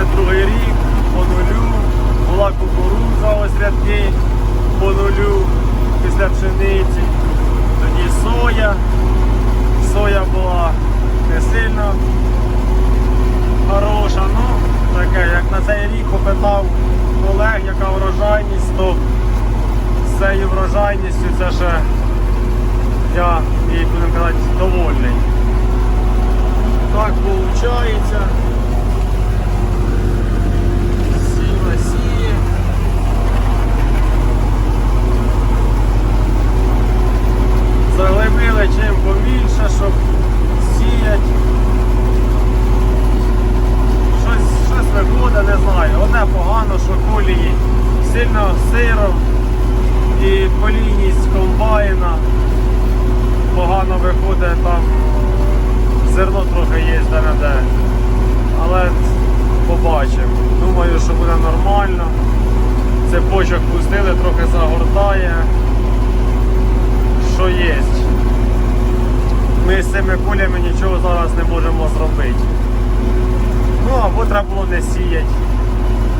22 рік, по нулю, була кукурудза, ось рядки по нулю після пшениці. Тоді соя. Соя була не сильно хороша, ну таке, як на цей рік попитав колег, яка врожайність, то з цією врожайністю це ще я і будемо казати довольний. Так виходить. Сіла сіє. Заглибили чим побільше, щоб сіять. Щось, щось виходить, не знаю. Одне погано, що колії сильно сиро і колійність комбайна погано виходить там. Зерно трохи є де-не-де. Але побачимо. Думаю, що буде нормально. Цепочок пустили, трохи загортає. Що є. Ми з цими кулями нічого зараз не можемо зробити. Ну або треба було не сіяти,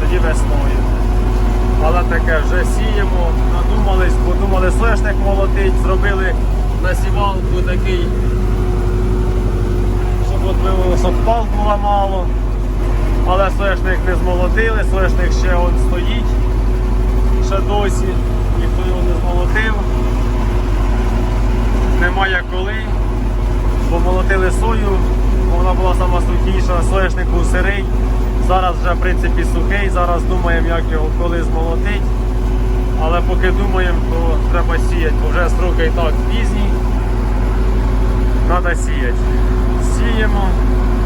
тоді весною. Але таке вже сіємо, надумались, подумали соняшник молотить, зробили насівалку такий, щоб от виявилося, щоб пал було мало. Але соняшник не змолотили, соняшник ще он стоїть, ще досі, ніхто його не змолотив. Немає коли, бо молотили сою, вона була сама сухіша, соняшник був сирий. Зараз вже в принципі сухий, зараз думаємо, як його коли змолотить. Але поки думаємо, то треба сіяти, бо вже строки і так пізні. Треба сіяти. Сіємо,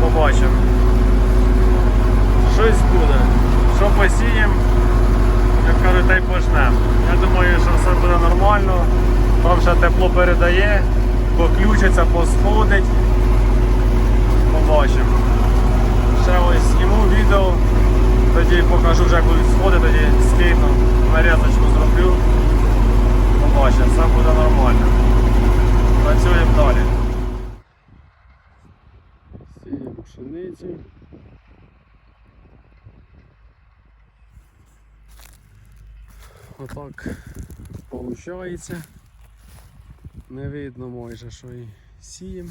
побачимо. Щось буде. Що посіємо, як кажуть, та й почнемо. Я думаю, що все буде нормально. Там ще тепло передає, поключиться, посходить. Побачимо. Ще ось зніму відео, тоді покажу вже будуть сходи, тоді скину, нарізочку зроблю. Побачимо, все буде нормально. Працюємо далі. Сіємо пшеницю. Отак виходить. Не видно майже, що і сіємо.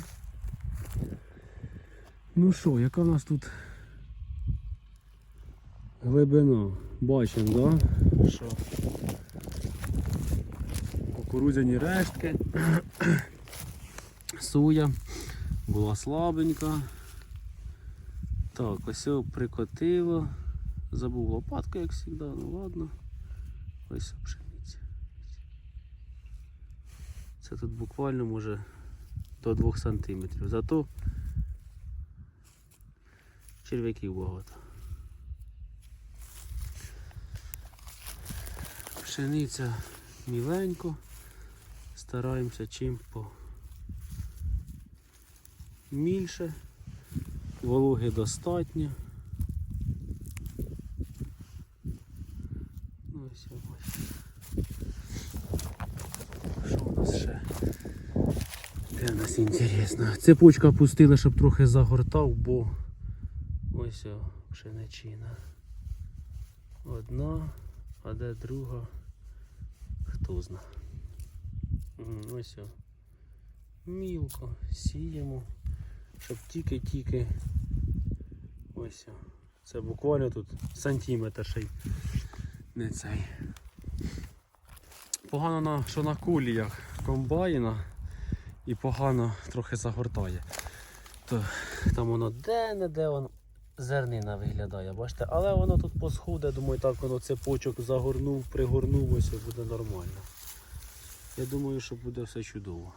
Ну що, яка в нас тут глибина? Бачимо, да? Що кукурудзяні рештки. Суя була слабенька. Так, ось його прикотило. Забув лопатку, як завжди, ну ладно. Ось пшениця. Це тут буквально може до 2 см. Зато черв'яків багато. Пшениця міленько. Стараємося чим по мільше. Вологи достатньо. Ну, ось. Що у нас ще? Де у нас інтересно? Цепочка пустила, щоб трохи загортав, бо ось о, пшеничина. Одна, а де друга? Хто зна. Ось. Мілко сіємо, щоб тільки-тільки ось. Це буквально тут сантиметр ще й не цей. Погано на, що на куліях комбайна і погано трохи загортає. То, там воно де-не-де воно зернина виглядає, бачите, але воно тут посходе, думаю, так воно цепочок загорнув, пригорнув, ось буде нормально. Я думаю, що буде все чудово.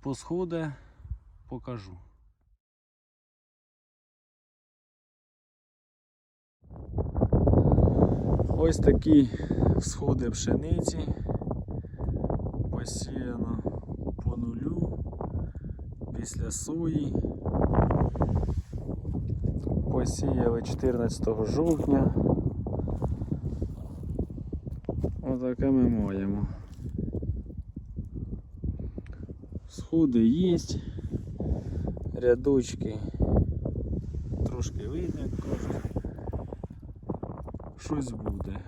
Посходе покажу. Ось такі сходи пшениці. Посіяно по нулю після сої. Посіяли 14 жовтня. Отаке ми маємо. Сходи є, рядочки трошки видно, як щось буде.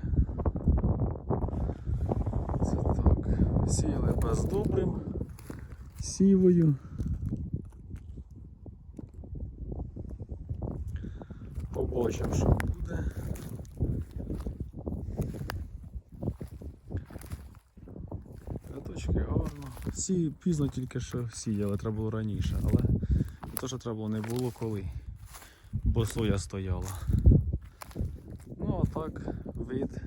Це так. Сіяли бездобрим, сівою. Побачимо, що буде. Рядочки гарно. Сі пізно тільки що сіяли, треба було раніше, але те, що треба було, не було коли. Бо соя стояла. Ну а так, вид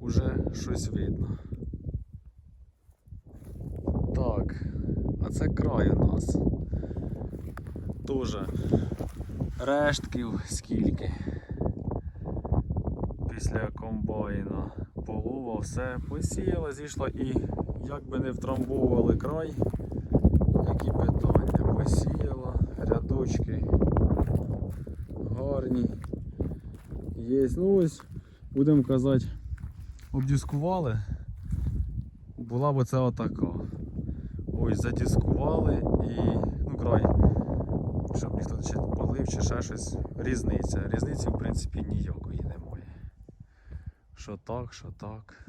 уже щось видно. Так, а це край у нас. Тоже рештків скільки. Після комбайна полова все посіяла, зійшла і як би не втрамбовували край, які питання. Посіяла, рядочки гарні. Є. Ну ось, будемо казати, обдіскували. Була б це отака. Ось задіскували і ну край, щоб ніхто чи полив чи ще щось. Різниця. Різниці в принципі ніякої немає. Що так, що так.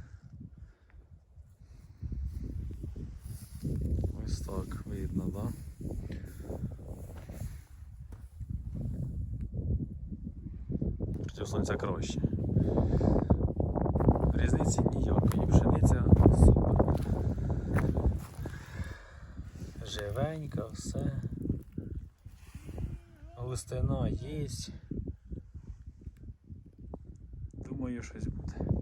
Ось так видно, так? Да? Проти сонця краще. Різниці ніякої. Пшениця супер. Живенька, все. Густина є. Думаю, щось буде.